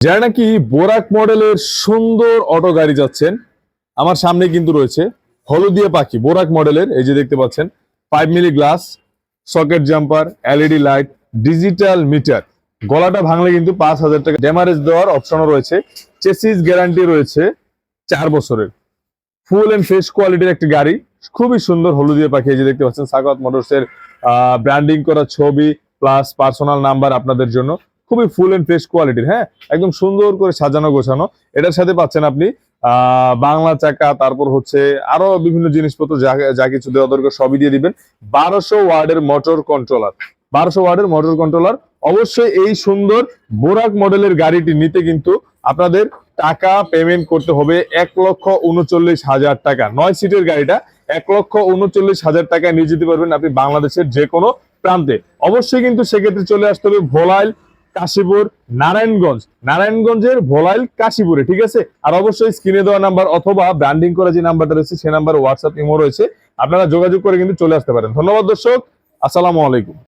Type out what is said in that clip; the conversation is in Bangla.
যারা নাকি বোরাক মডেলের সুন্দর অটো গাড়ি যাচ্ছেন, আমার সামনে কিন্তু রয়েছে হলুদিয়া পাখি বোরাক মডেলের এই যে দেখতে পাচ্ছেন five milli glass socket jumper LED light digital meter গলাটা ভাঙলে কিন্তু পাঁচ হাজার টাকা। ড্যামারেজ দেওয়ার অপশনও রয়েছে। চেসিস গ্যারান্টি রয়েছে চার বছরের। ফুল এন্ড ফ্রেশ কোয়ালিটির একটি গাড়ি। খুবই সুন্দর হলুদিয়া পাখি, এই যে দেখতে পাচ্ছেন সাকাত মোটরস এর ব্র্যান্ডিং করা ছবি প্লাস পার্সোনাল নাম্বার আপনাদের জন্য। খুবই ফুল এন্ড ফ্রেশ কোয়ালিটির হ্যাঁ? একদম সুন্দর করে সাজানো, গোছানো। এটার সাথে পাচ্ছেন আপনি বাংলা চাকা, তারপর হচ্ছে আরও বিভিন্ন জিনিসপত্র যা যা কিছু দেওয়া দরকার সবই দিয়ে দিবেন। বারোশো ওয়ার্ডের মোটর কন্ট্রোলার বারোশো ওয়ার্ডের মোটর কন্ট্রোলার অবশ্যই এই সুন্দর বোরাক মডেলের গাড়িটি নিতে কিন্তু আপনাদের টাকা পেমেন্ট করতে হবে এক লক্ষ উনচল্লিশ হাজার টাকা। নয় সিটের গাড়িটা, এক লক্ষ উনচল্লিশ হাজার টাকায় নিয়ে যেতে পারবেন আপনি বাংলাদেশের যে কোনো প্রান্তে। অবশ্যই কিন্তু সেক্ষেত্রে চলে আসতে হবে ভোলাইল কাশীপুর, নারায়ণগঞ্জ। নারায়ণগঞ্জের ভোলাইল কাশীপুরে, ঠিক আছে? আর অবশ্যই স্ক্রিনে দেওয়া নাম্বার অথবা ব্র্যান্ডিং করা যে নাম্বারটা রয়েছে, সে নাম্বার হোয়াটসঅ্যাপ ইমো রয়েছে। আপনারা যোগাযোগ করে কিন্তু চলে আসতে পারেন। ধন্যবাদ, দর্শক। আসসালামু আলাইকুম।